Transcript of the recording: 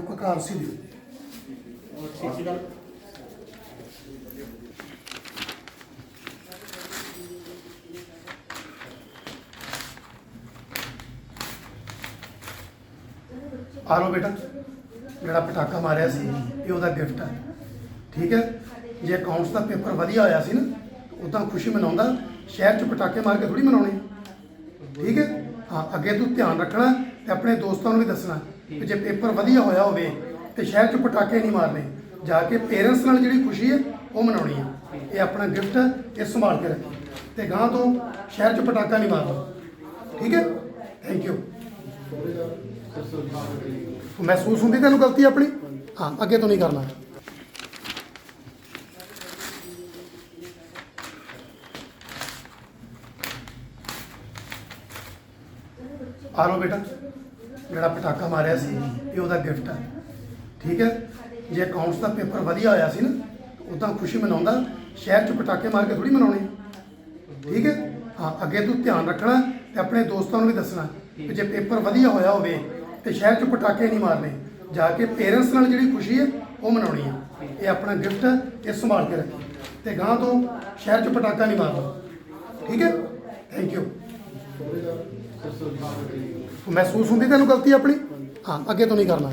ਕਾਰਸੀ ਦੀ ਆ ਲਓ ਬੇਟਾ, ਜਿਹੜਾ ਪਟਾਕਾ ਮਾਰਿਆ ਸੀ, ਇਹ ਉਹਦਾ ਗਿਫਟ ਹੈ ਠੀਕ ਹੈ? ਜੇ ਅਕਾਊਂਟਸ ਦਾ ਪੇਪਰ ਵਧੀਆ ਹੋਇਆ ਸੀ ਨਾ ਉਦਾਂ ਖੁਸ਼ੀ ਮਨਾਉਂਦਾ। ਸ਼ਹਿਰ 'ਚ ਪਟਾਕੇ ਮਾਰ ਕੇ ਥੋੜੀ ਮਨਾਉਣੇ। ਠੀਕ ਹੈ? ਹਾਂ ਅੱਗੇ ਤੂੰ ਧਿਆਨ ਰੱਖਣਾ ਤੇ ਆਪਣੇ ਦੋਸਤਾਂ ਨੂੰ ਵੀ ਦੱਸਣਾ ਕਿ ਜੇ ਪੇਪਰ ਵਧੀਆ ਹੋਇਆ ਹੋਵੇ ਤੇ ਸ਼ਹਿਰ 'ਚ ਪਟਾਕੇ ਨਹੀਂ ਮਾਰਨੇ ਜਾ ਕੇ ਪੇਰੈਂਟਸ ਨਾਲ ਜਿਹੜੀ ਖੁਸ਼ੀ ਹੈ ਉਹ ਮਨਾਉਣੀ ਹੈ। ਇਹ ਆਪਣਾ ਗਿਫਟ ਇਹ ਸੰਭਾਲ ਕੇ ਰੱਖੀ। ਤੇ ਗਾਂ ਤੋਂ ਸ਼ਹਿਰ 'ਚ ਪਟਾਕਾ ਨਹੀਂ ਮਾਰਨਾ। ਠੀਕ ਹੈ? ਥੈਂਕ ਯੂ ਮਹਿਸੂਸ ਹੁੰਦੀ ਤੈਨੂੰ ਗਲਤੀ ਆਪਣੀ? ਹਾਂ ਅੱਗੇ ਤੋਂ ਨਹੀਂ ਕਰਨਾ। ਆ ਲਓ ਬੇਟਾ, ਜਿਹੜਾ ਪਟਾਕਾ ਮਾਰਿਆ ਸੀ, ਇਹ ਉਹਦਾ ਗਿਫਟ ਹੈ ਠੀਕ ਹੈ? ਜੇ ਅਕਾਊਂਟਸ ਦਾ ਪੇਪਰ ਵਧੀਆ ਹੋਇਆ ਸੀ ਨਾ ਉਹ ਤਾਂ ਖੁਸ਼ੀ ਮਨਾਉਂਦਾ, ਸ਼ਹਿਰ 'ਚ ਪਟਾਕੇ ਮਾਰ ਕੇ ਥੋੜੀ ਮਨਾਉਣੇ। ਠੀਕ ਹੈ? ਹਾਂ, ਅੱਗੇ ਤੂੰ ਧਿਆਨ ਰੱਖਣਾ ਤੇ ਆਪਣੇ ਦੋਸਤਾਂ ਨੂੰ ਵੀ ਦੱਸਣਾ ਕਿ ਜੇ ਪੇਪਰ ਵਧੀਆ ਹੋਇਆ ਹੋਵੇ ਤੇ ਸ਼ਹਿਰ 'ਚ ਪਟਾਕੇ ਨਹੀਂ ਮਾਰਨੇ, ਜਾ ਕੇ ਪੇਰੈਂਟਸ ਨਾਲ ਜਿਹੜੀ ਖੁਸ਼ੀ ਹੈ, ਉਹ ਮਨਾਉਣੀ ਹੈ ਇਹ ਆਪਣਾ ਗਿਫਟ ਹੈ ਇਹ ਸੰਭਾਲ ਕੇ ਰੱਖੀ। ਤੇ ਗਾਂ ਤੋਂ ਸ਼ਹਿਰ 'ਚ ਪਟਾਕਾ ਨਹੀਂ ਮਾਰਨਾ। ਠੀਕ ਹੈ? ਥੈਂਕ ਯੂ ਮਹਿਸੂਸ ਹੁੰਦੀ ਤੈਨੂੰ ਗਲਤੀ ਆਪਣੀ? ਹਾਂ ਅੱਗੇ ਤੋਂ ਨਹੀਂ ਕਰਨਾ।